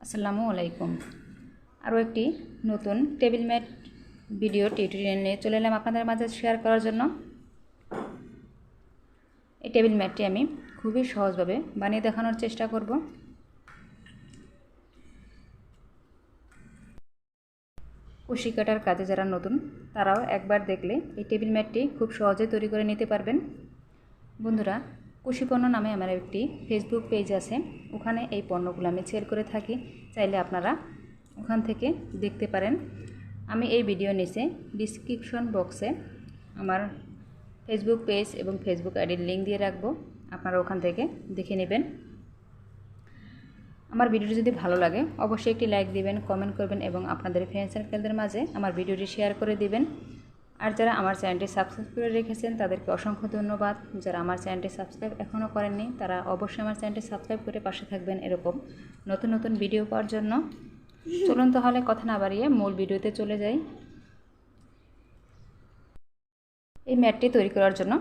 আসসালামু আলাইকুম। আরও একটি নতুন টেবিল ম্যাট ভিডিও টিউটোরিয়াল নিয়ে চলে এলাম আপনাদের মাঝে শেয়ার করার জন্য। এই টেবিল ম্যাটটি আমি খুবই সহজভাবে বানিয়ে দেখানোর চেষ্টা করব। কুশি কাটার কাজে যারা নতুন, তারাও একবার দেখলে এই টেবিল ম্যাটটি খুব সহজে তৈরি করে নিতে পারবেন। বন্ধুরা কুশি পণ্য নামে আমার একটি ফেসবুক পেজ আছে। ওখানে এই পণ্যগুলো আমি সেল করে থাকি। চাইলে আপনারা ওখান থেকে দেখতে পারেন। আমি এই ভিডিও নিচে ডিসক্রিপশন বক্সে আমার ফেসবুক পেজ এবং ফেসবুক আইডির লিঙ্ক দিয়ে রাখব। আপনারা ওখান থেকে দেখে নেবেন। আমার ভিডিওটি যদি ভালো লাগে, অবশ্যই একটি লাইক দিবেন কমেন্ট করবেন এবং আপনাদের ফ্রেন্ড সার্কেলদের মাঝে আমার ভিডিওটি শেয়ার করে দিবেন। আর যারা আমার চ্যানেলটি সাবস্ক্রাইব করে রেখেছেন, তাদেরকে অসংখ্য ধন্যবাদ। যারা আমার চ্যানেলটি সাবস্ক্রাইব এখনও করেননি, তারা অবশ্যই আমার চ্যানেলটি সাবস্ক্রাইব করে পাশে থাকবেন এরকম নতুন নতুন ভিডিও পাওয়ার জন্য। চলুন তাহলে কথা না বাড়িয়ে মূল ভিডিওতে চলে যাই। এই ম্যাটটি তৈরি করার জন্য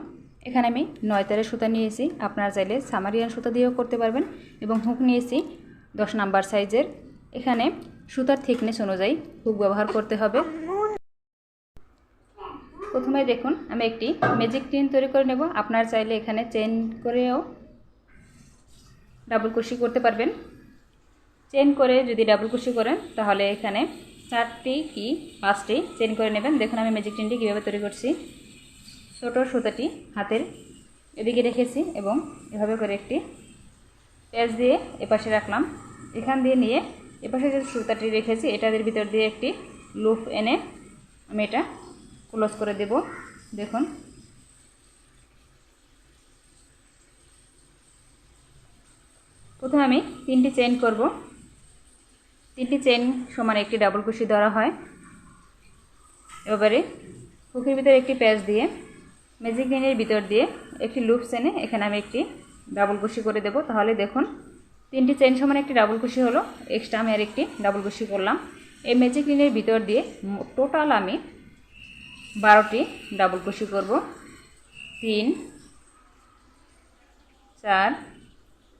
এখানে আমি নয় তারের সুতা নিয়েছি। আপনারা চাইলে সামারিয়ান সুতা দিয়েও করতে পারবেন এবং হুক নিয়েছি দশ নাম্বার সাইজের। এখানে সুতার থিকনেস অনুযায়ী হুক ব্যবহার করতে হবে। প্রথমে দেখুন, আমি একটি ম্যাজিক টিন তৈরি করে নেব। আপনার চাইলে এখানে চেন করেও ডাবল কুশি করতে পারবেন। চেন করে যদি ডাবল কুশি করেন, তাহলে এখানে চারটি কি পাঁচটি চেন করে নেবেন। দেখুন, আমি ম্যাজিক টিনটি কীভাবে তৈরি করছি। ছোটো সুতাটি হাতের এদিকে রেখেছি এবং এভাবে করে একটি প্যাচ দিয়ে এপাশে রাখলাম। এখান দিয়ে নিয়ে এপাশে যে সুতাটি রেখেছি এটাদের ভিতর দিয়ে একটি লুপ এনে আমি এটা ক্লোজ করে দেব, দেখুন। প্রথমে আমি তিনটি চেইন করব। তিনটি চেইন সমান একটি ডাবল কুশি ধরা হয়। এবারে হুকের ভিতরে একটি প্যাচ দিয়ে ম্যাজিক লাইনের ভিতর দিয়ে একটি লুপ চেনে এখানে আমি একটি ডাবল কুশি করে দেব। তাহলে দেখুন, তিনটি চেন সমান একটি ডাবল কুশি হলো এক্সট্রা আমি আর একটি ডাবল কুশি করলাম। এই ম্যাজিক লাইনের ভিতর দিয়ে টোটাল আমি বারোটি ডাবল কুশি করব। তিন, চার,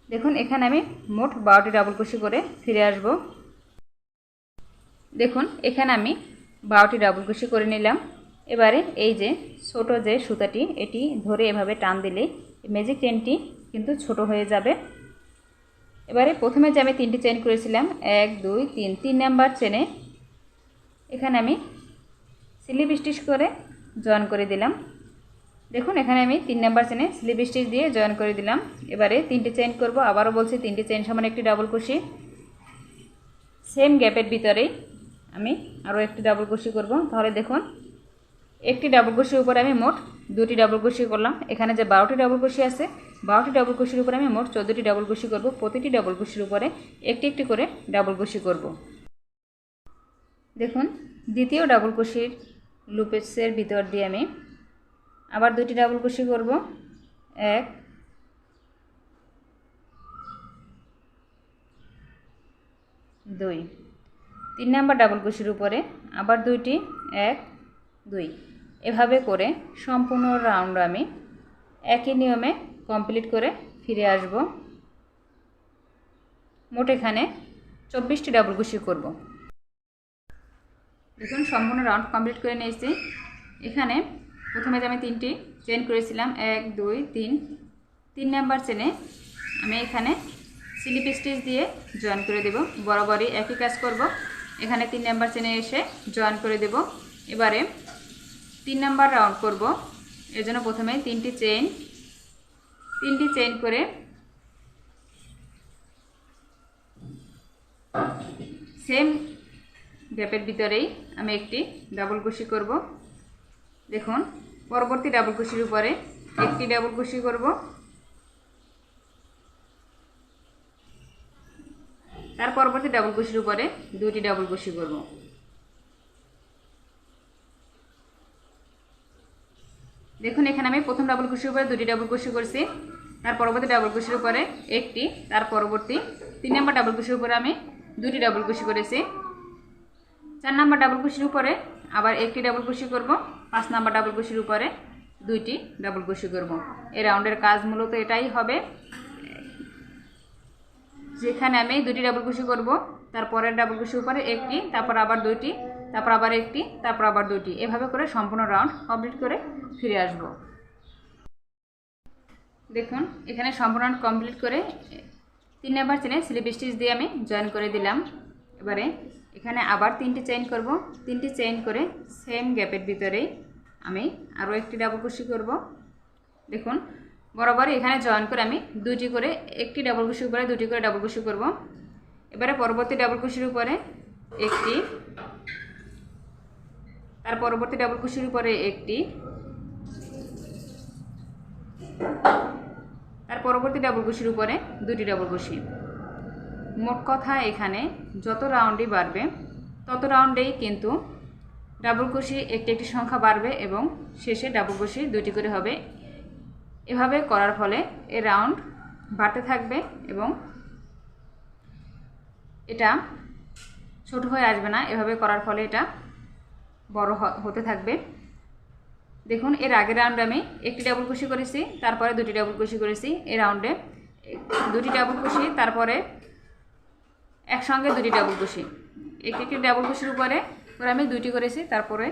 দেখুন এখানে আমি মোট বারোটি ডাবল কুশি করে ফিরে আসব। দেখুন এখানে আমি বারোটি ডাবল কুশি করে নিলাম। এবারে এই যে ছোট যে সুতাটি, এটি ধরে এভাবে টান দিলেই ম্যাজিক চেনটি কিন্তু ছোট হয়ে যাবে। এবারে প্রথমে যে আমি তিনটি চেন করেছিলাম, এক, দুই, তিন তিন নাম্বার চেনে এখানে আমি স্লিপ স্টিচ করে জয়েন করে দিলাম। দেখুন, এখানে আমি তিন নাম্বার চেনে স্লিপ স্টিচ দিয়ে জয়েন করে দিলাম। এবারে তিনটে চেন করব। আবারও বলছি, তিনটে চেন সমান একটি ডাবল কুশি। সেম গ্যাপের ভিতরেই আমি আরও একটি ডাবল কুশি করব। তাহলে দেখুন, একটি ডাবল কুশির উপরে আমি মোট দুটি ডাবল কুশি করলাম। এখানে যে বারোটি ডাবল কুশি আছে, বারোটি ডাবল কুশির উপরে আমি মোট চোদ্দোটি ডাবল কুশি করব। প্রতিটি ডাবল কুশির উপরে একটি একটি করে ডাবল কুশি করব। দেখুন, দ্বিতীয় ডাবল কুশির লুপেসের ভিতর দিয়ে আমি আবার দুটি ডাবল কুশি করব। এক, দুই। তিন নাম্বার ডাবল কুশির উপরে আবার দুইটি। এক, দুই। এভাবে করে সম্পূর্ণ রাউন্ড আমি একই নিয়মে কমপ্লিট করে ফিরে আসব। মোট এখানে চব্বিশটি ডাবল কুশি করব। দেখুন সম্পূর্ণ রাউন্ড কমপ্লিট করে নিয়েছি। এখানে প্রথমে যে আমি তিনটি চেন করেছিলাম, এক, দুই, তিন। তিন নাম্বার চেনে আমি এখানে স্লিপ স্টিচ দিয়ে জয়েন করে দেব। বরাবরই একই কাজ করব। এখানে তিন নাম্বার চেনে এসে জয়েন করে দেব। এবারে তিন নাম্বার রাউন্ড করব। এর জন্য প্রথমে তিনটি চেইন তিনটি চেইন করে সেম গ্যাপের ভিতরেই আমি একটি ডাবল কুশি করব। দেখুন, পরবর্তী ডাবল কুশির উপরে একটি ডাবল কুশি করব। তার পরবর্তী ডাবল কুশির উপরে দুটি ডাবল কুশি করব। দেখুন, এখানে আমি প্রথম ডাবল কুশির উপরে দুটি ডাবল কুশি করছি। তার পরবর্তী ডাবল কুশির উপরে একটি, তার পরবর্তী তিন নম্বর ডাবল কুশির উপরে আমি দুটি ডাবল কুশি করেছি। চার নাম্বার ডাবল কুশির উপরে, আবার একটি ডাবল কুশি করব, পাঁচ নাম্বার ডাবল কুশির উপরে, দুইটি ডাবল কুশি করব। এই রাউন্ডের কাজ মূলত এটাই হবে। যেখানে আমি দুটি ডাবল কুশি করব তারপরের ডাবল কুশি উপরে একটি, তারপর আবার দুইটি, তারপর আবার একটি, তারপর আবার দুইটি। এভাবে করে সম্পূর্ণ রাউন্ড কমপ্লিট করে ফিরে আসব। দেখুন, এখানে সম্পূর্ণ রাউন্ড কমপ্লিট করে তিন নাম্বার চেনে স্লিপ স্টিচ দিয়ে আমি জয়েন করে দিলাম। এবারে এখানে আবার তিনটি চেইন করব। তিনটি চেইন করে সেম গ্যাপের ভিতরেই আমি আরও একটি ডাবল কুশি করব। দেখুন, বরাবর এখানে জয়েন করে আমি দুটি করে একটি ডাবল কুশির উপরে দুটি করে ডাবল কুশি করব। এবারে পরবর্তী ডাবল কুশির উপরে একটি, তার পরবর্তী ডাবল কুশির উপরে একটি, তার পরবর্তী ডাবল কুশির উপরে দুটি ডাবল কুশি। মোট কথা এখানে যত রাউন্ডই বাড়বে, তত রাউন্ডেই কিন্তু ডাবল কুশি একটি একটি সংখ্যা বাড়বে এবং শেষে ডাবল কুশি দুটি করে হবে। এভাবে করার ফলে এ রাউন্ড বাড়তে থাকবে এবং এটা ছোট হয়ে আসবে না। এভাবে করার ফলে এটা বড় হতে থাকবে। দেখুন, এর আগের রাউন্ডে আমি একটি ডাবল কুশি করেছি, তারপরে দুটি ডাবল কুশি করেছি। এই রাউন্ডে দুটি ডাবল কুশি তারপরে একসঙ্গে দুটি ডাবল কুশি একটি একটি ডাবল কুশির উপরে করে আমি দুইটি করেছি, তারপরে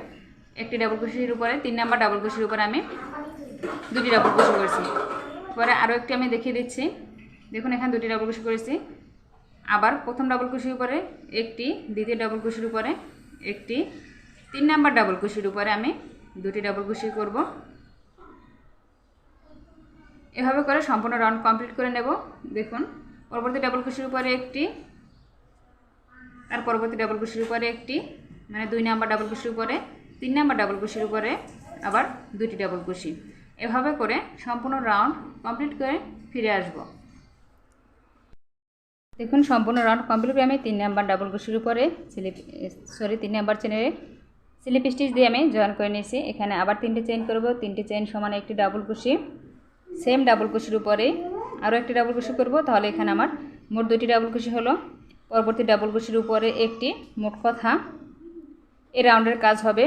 একটি ডাবল কুশির উপরে, তিন নাম্বার ডাবল কুশির উপরে আমি দুটি ডাবল কুশি করেছি। পরে আরও একটি আমি দেখিয়ে দিচ্ছি। দেখুন, এখানে দুটি ডাবল কুশি করেছি। আবার প্রথম ডাবল কুশির উপরে একটি, দ্বিতীয় ডাবল কুশির উপরে একটি, তিন নাম্বার ডাবল কুশির উপরে আমি দুটি ডাবল কুশি করব। এভাবে করে সম্পূর্ণ রাউন্ড কমপ্লিট করে নেব। দেখুন, পরবর্তী ডাবল কুশির উপরে একটি তার পরবর্তী ডাবল কুশির উপরে একটি মানে দুই নাম্বার ডাবল কুশির উপরে, তিন নাম্বার ডাবল কুশির উপরে আবার দুটি ডাবল কুশি এভাবে করে সম্পূর্ণ রাউন্ড কমপ্লিট করে ফিরে আসব। দেখুন, সম্পূর্ণ রাউন্ড কমপ্লিট করে আমি তিন নাম্বার ডাবল কুশির উপরে স্লিপ সরি তিন নাম্বার চেনের স্লিপ স্টিচ দিয়ে আমি জয়েন করে নিয়েছি। এখানে আবার তিনটে চেইন করব, তিনটে চেইন সমান একটি ডাবল কুশি সেম ডাবল কুশির উপরে আরও একটি ডাবল কুশি করব, তাহলে এখানে আমার মোট দুটি ডাবল কুশি হলো। পরবর্তী ডাবল কুশির উপরে একটি মোট কথা। এই রাউন্ডের কাজ হবে।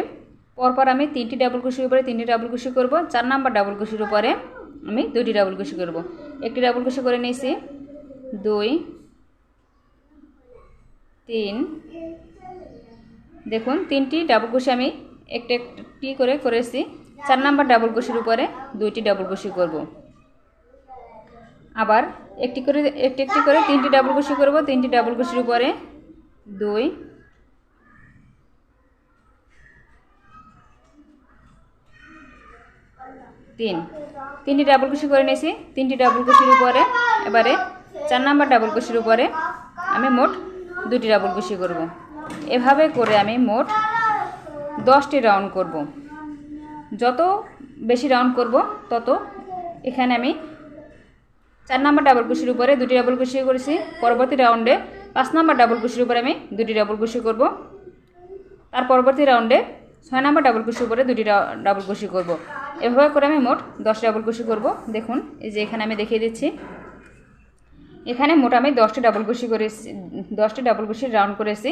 পরপর আমি তিনটি ডাবল কুশির উপরে তিনটি ডাবল কুশি করব। চার নাম্বার ডাবল কুশির উপরে আমি দুটি ডাবল কুশি করব। একটি ডাবল কুশি করে নিয়েছি। দুই, তিন। দেখুন, তিনটি ডাবল কুশি আমি একটা একটি করে করেছি। চার নাম্বার ডাবল কুশির উপরে দুইটি ডাবল কুশি করব। আবার একটি করে, একটি একটি করে, তিনটি ডাবল কুশি করব, তিনটি ডাবল কুশির উপরে দুই। তিন। তিনটি ডাবল কুশি করে নিয়েছি, তিনটি ডাবল কুশির উপরে, এবারে চার নাম্বার ডাবল কুশির উপরে আমি মোট দুটি ডাবল কুশি করব। এভাবে করে আমি মোট দশটি রাউন্ড করব। যত বেশি রাউন্ড করব, তত এখানে আমি চার নাম্বার ডাবল কুশির উপরে দুটি ডাবল কুশি করেছি পরবর্তী রাউন্ডে পাঁচ নাম্বার ডাবল কুশির উপরে আমি দুটি ডাবল কুশি করব তার পরবর্তী রাউন্ডে ছয় নাম্বার ডাবল কুশি উপরে দুটি ডাবল কুশি করব এভাবে করে আমি মোট দশ ডাবল কুশি করব দেখুন এই যে এখানে আমি দেখিয়ে দিচ্ছি এখানে মোট আমি দশটি ডাবল কুশি করেছি দশটি ডাবল কুশির রাউন্ড করেছি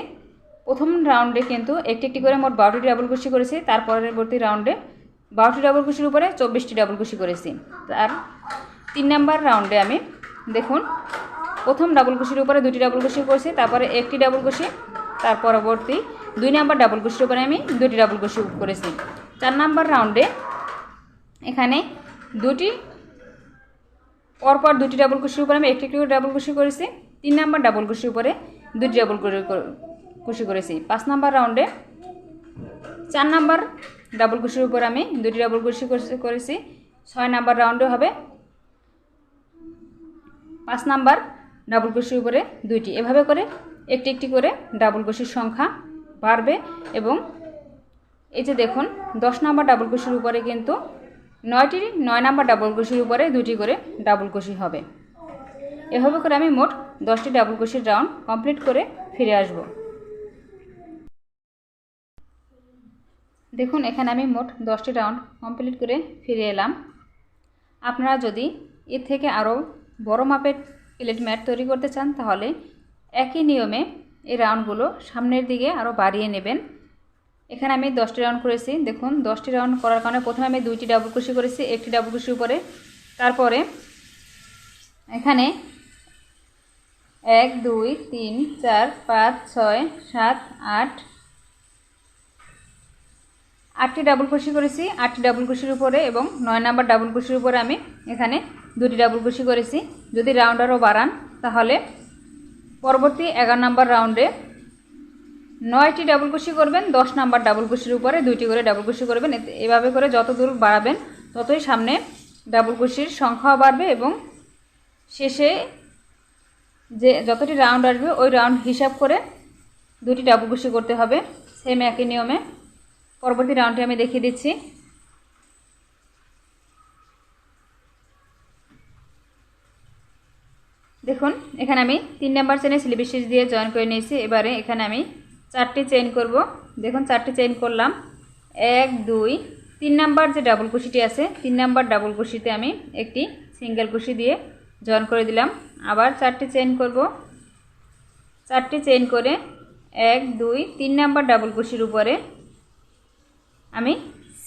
প্রথম রাউন্ডে কিন্তু একটি একটি করে মোট বারোটি ডাবল কুশি করেছি তার পরবর্তী রাউন্ডে বারোটি ডাবল কুশির উপরে চব্বিশটি ডাবল কুশি করেছি তার তিন নাম্বার রাউন্ডে আমি, দেখুন, প্রথম ডাবল কুশির উপরে দুটি ডাবল কুশি করেছি, তারপরে একটি ডাবল কুশি তার পরবর্তী দুই নাম্বার ডাবল কুশির উপরে আমি দুটি ডাবল কুশি করেছি। চার নাম্বার রাউন্ডে এখানে দুটি, পরপর দুটি ডাবল কুশির উপরে আমি একটি একটি ডাবল কুশি করেছি, তিন নাম্বার ডাবল কুশির উপরে দুটি ডাবল কুশি করেছি। পাঁচ নাম্বার রাউন্ডে চার নাম্বার ডাবল কুশির উপর আমি দুটি ডাবল কুশি করেছি ছয় নাম্বার রাউন্ডে হবে পাঁচ নাম্বার ডাবল কুশির উপরে দুইটি। এভাবে করে একটি একটি করে ডাবল কুশির সংখ্যা বাড়বে এবং এই যে দেখুন, দশ নাম্বার ডাবল কুশির উপরে কিন্তু নয়টি, নয় নাম্বার ডাবল কুশির উপরে দুটি করে ডাবল কুশি হবে। এভাবে করে আমি মোট দশটি ডাবল কুশির রাউন্ড কমপ্লিট করে ফিরে আসব। দেখুন, এখানে আমি মোট দশটি রাউন্ড কমপ্লিট করে ফিরে এলাম। আপনারা যদি এর থেকে আরও বড় মাপের প্লেট ম্যাট তৈরি করতে চান, তাহলে একই নিয়মে এই রাউন্ডগুলো সামনের দিকে আরও বাড়িয়ে নেবেন। এখানে আমি দশটি রাউন্ড করেছি। দেখুন, দশটি রাউন্ড করার কারণে প্রথমে আমি দুইটি ডাবল কুশি করেছি, একটি ডাবল কুশির উপরে। তারপরে এখানে এক, দুই, তিন, চার, পাঁচ, ছয়, সাত, আট, আটটি ডাবল কুশি করেছি। আটটি ডাবল কুশির উপরে এবং নয় নাম্বার ডাবল কুশির উপরে আমি এখানে দুটি ডাবল কুশি করেছি। যদি রাউন্ড আরও বাড়ান, তাহলে পরবর্তী এগারো নাম্বার রাউন্ডে নয়টি ডাবল কুশি করবেন, দশ নাম্বার ডাবল কুশির উপরে দুইটি করে ডাবল কুশি করবেন। এভাবে করে যত দূর বাড়াবেন, ততই সামনে ডাবল কুশির সংখ্যাও বাড়বে এবং শেষে যে যতটি রাউন্ড আসবে, ওই রাউন্ড হিসাব করে দুটি ডাবল কুশি করতে হবে। সেম একই নিয়মে। পরবর্তী রাউন্ডটি আমি দেখিয়ে দিচ্ছি দেখুন এখানে আমি তিন নাম্বার চেনে স্লিপ স্টিচ দিয়ে জয়েন করে নিয়েছি। এবারে এখানে আমি চারটি চেইন করব। দেখুন, চারটি চেইন করলাম। এক, দুই, তিন নাম্বার যে ডাবল কুশিটি আছে, তিন নাম্বার ডাবল কুশিতে আমি একটি সিঙ্গেল কুশি দিয়ে জয়েন করে দিলাম। আবার চারটি চেইন করব। চারটি চেইন করে এক, দুই, তিন নাম্বার ডাবল কুশির উপরে আমি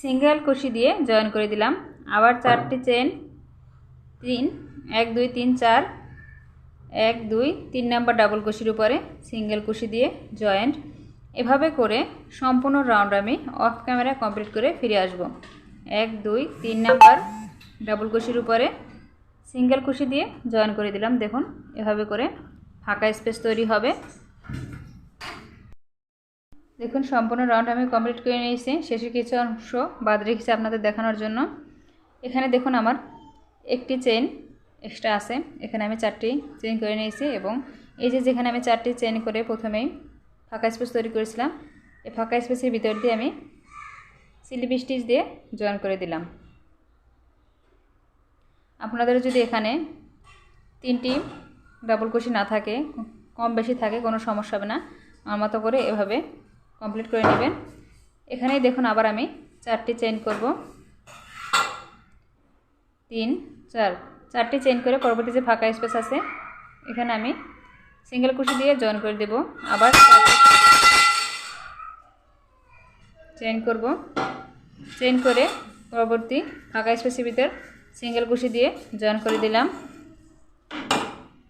সিঙ্গেল কুশি দিয়ে জয়েন করে দিলাম। আবার চারটি চেন তিন, এক, দুই, তিন, চার এক, দুই, তিন নাম্বার ডাবল কুশির উপরে সিঙ্গেল কুশি দিয়ে জয়েন্ট এভাবে করে সম্পূর্ণ রাউন্ড আমি অফ ক্যামেরা কমপ্লিট করে ফিরে আসব। এক, দুই, তিন নাম্বার ডাবল কুশির উপরে সিঙ্গেল কুশি দিয়ে জয়েন করে দিলাম। দেখুন, এভাবে করে ফাঁকা স্পেস তৈরি হবে। দেখুন, সম্পূর্ণ রাউন্ড আমি কমপ্লিট করে নিয়েছি। শেষের কিছু অংশ বাদ রেখেছি আপনাদের দেখানোর জন্য। এখানে দেখুন আমার একটি চেন এক্সট্রা আছে। এখানে আমি চারটি চেন করে নিয়েছি এবং এই যে যেখানে আমি চারটি চেন করে প্রথমেই ফাঁকা স্পেস তৈরি করেছিলাম এই ফাঁকা স্পেসের ভিতর দিয়ে আমি স্লিপ স্টিচ দিয়ে জয়েন করে দিলাম। আপনাদের যদি এখানে তিনটি ডাবল কুশি না থাকে, কম বেশি থাকে, কোনো সমস্যা হবে না। আমার মতো করে এভাবে কমপ্লিট করে নেবেন। এখানেই দেখুন আবার আমি চারটি চেইন করব। তিন, চার। চারটি চেইন করে পরবর্তী যে ফাঁকা স্পেস আছে, এখানে আমি সিঙ্গেল কুশি দিয়ে জয়েন করে দেব। আবার চেইন করব। চেইন করে পরবর্তী ফাঁকা স্পেসের ভিতর সিঙ্গেল কুশি দিয়ে জয়েন করে দিলাম।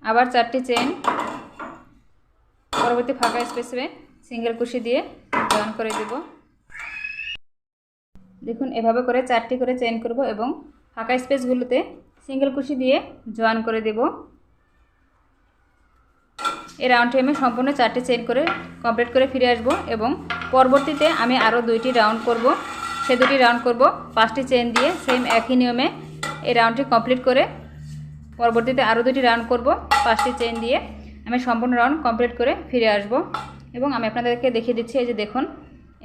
আবার চারটি চেইন পরবর্তী ফাঁকা স্পেসে সিঙ্গেল কুশি দিয়ে জয়েন করে দেব। দেখুন, এভাবে করে চারটি করে চেইন করব এবং ফাঁকা স্পেসগুলোতে সিঙ্গেল কুশি দিয়ে জয়েন করে দেব। এই রাউন্ডটি আমি সম্পূর্ণ চারটি চেইন করে কমপ্লিট করে ফিরে আসব এবং পরবর্তীতে আমি আরও দুইটি রাউন্ড করব। সে দুটি রাউন্ড করব। পাঁচটি চেন দিয়ে সেম একই নিয়মে এই রাউন্ডটি কমপ্লিট করে পরবর্তীতে আরও দুটি রাউন্ড করব। পাঁচটি চেইন দিয়ে আমি সম্পূর্ণ রাউন্ড কমপ্লিট করে ফিরে আসব এবং আমি আপনাদেরকে দেখিয়ে দিচ্ছি, এই যে দেখুন,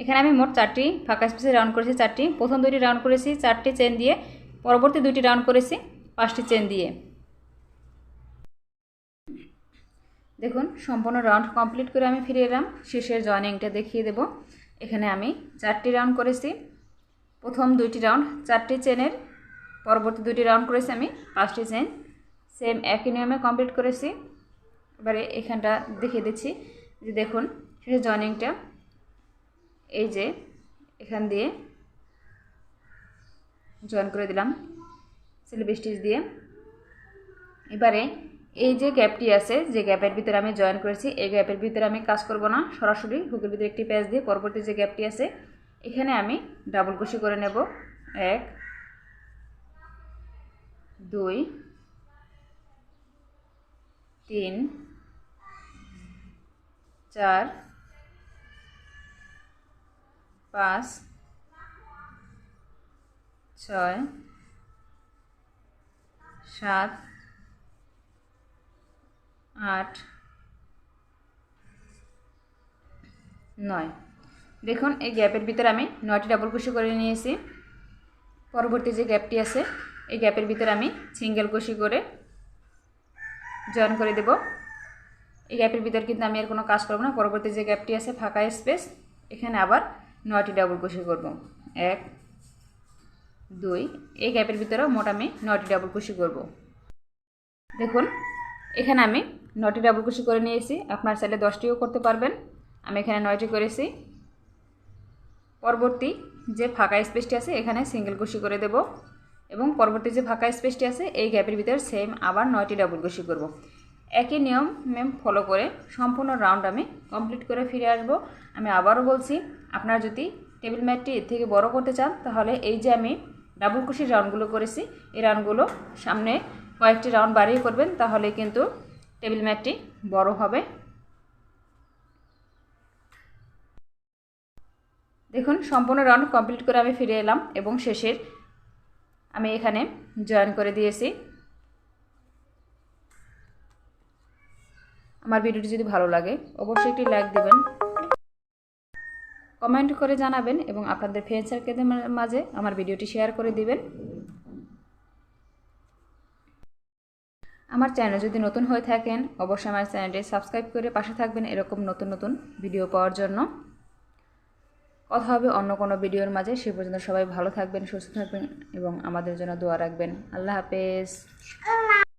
এখানে আমি মোট চারটি ফাঁকা স্পেসে রাউন্ড করেছি, চারটি। প্রথম দুটি রাউন্ড করেছি, চারটি চেন দিয়ে পরবর্তী দুটি রাউন্ড করেছি। পাঁচটি চেন দিয়ে। দেখুন, সম্পূর্ণ রাউন্ড কমপ্লিট করে আমি ফিরে এলাম। শেষের জয়েনিংটা দেখিয়ে দেব। এখানে আমি চারটি রাউন্ড করেছি। প্রথম দুইটি রাউন্ড চারটি চেনের পরবর্তী দুটি রাউন্ড করেছি আমি পাঁচটি চেন সেম একই নিয়মে কমপ্লিট করেছি। এবারে এখানটা দেখিয়ে দিচ্ছি যে দেখুন, শেষের জয়েনিংটা এই যে, এখান দিয়ে জয়েন করে দিলাম। স্লিপ স্টিচ দিয়ে। এবারে এই যে গ্যাপটি আছে, যে গ্যাপের ভিতরে আমি জয়েন করেছি, এই গ্যাপের ভিতরে আমি কাজ করব না। সরাসরি হুকের ভিতরে একটি প্যাচ দিয়ে পরবর্তী যে গ্যাপটি আছে, এখানে আমি ডাবল কুশি করে নেব। এক, দুই, তিন, চার, পাঁচ, ছয় সাত, আট, নয়। দেখুন, এই গ্যাপের ভিতরে আমি নয়টি ডাবল কুশি করে নিয়েছি। পরবর্তী যে গ্যাপটি আছে, এই গ্যাপের ভিতরে আমি সিঙ্গেল কুশি করে জয়েন করে দেব। এই গ্যাপের ভিতর কিন্তু আমি আর কোনো কাজ করব না। পরবর্তী যে গ্যাপটি আছে, ফাঁকা স্পেস এখানে আবার নয়টি ডাবল কুশি করব। এক দুই, এই গ্যাপের ভিতরে মোট আমি নয়টি ডাবল কুশি করব। দেখুন, এখানে আমি নয়টি ডাবল কুশি করে নিয়েছি। আপনার চাইলে দশটিও করতে পারবেন। আমি এখানে নয়টি করেছি। পরবর্তী যে ফাঁকা স্পেসটি আছে, এখানে সিঙ্গেল কুশি করে দেব। এবং পরবর্তী যে ফাঁকা স্পেসটি আছে, এই গ্যাপের ভিতরে সেম আবার নয়টি ডাবল কুশি করব। একই নিয়ম ম্যাম ফলো করে সম্পূর্ণ রাউন্ড আমি কমপ্লিট করে ফিরে আসব। আমি আবারও বলছি, আপনারা যদি টেবিল ম্যাটটি এর থেকে বড় করতে চান, তাহলে এই যে আমি ডাবল কুশির রাউন্ডগুলো করেছি। এই রাউন্ডগুলো সামনে কয়েকটি রাউন্ড বাড়িয়ে করবেন, তাহলে কিন্তু টেবিল ম্যাটটি বড় হবে। দেখুন, সম্পূর্ণ রাউন্ড কমপ্লিট করে আমি ফিরে এলাম এবং শেষের আমি এখানে জয়েন করে দিয়েছি। আমার ভিডিওটি যদি ভালো লাগে, অবশ্যই একটি লাইক দেবেন। কমেন্ট করে জানাবেন এবং আপনাদের ফ্রেন্ড সার্কেলের মাঝে আমার ভিডিওটি শেয়ার করে দিবেন। আমার চ্যানেল যদি নতুন হয়ে থাকেন, অবশ্যই আমার চ্যানেলটি সাবস্ক্রাইব করে পাশে থাকবেন এরকম নতুন নতুন ভিডিও পাওয়ার জন্য। কথা হবে অন্য কোনো ভিডিওর মাঝে। সে পর্যন্ত সবাই ভালো থাকবেন, সুস্থ থাকবেন এবং আমাদের জন্য দোয়া রাখবেন। আল্লাহ হাফেজ।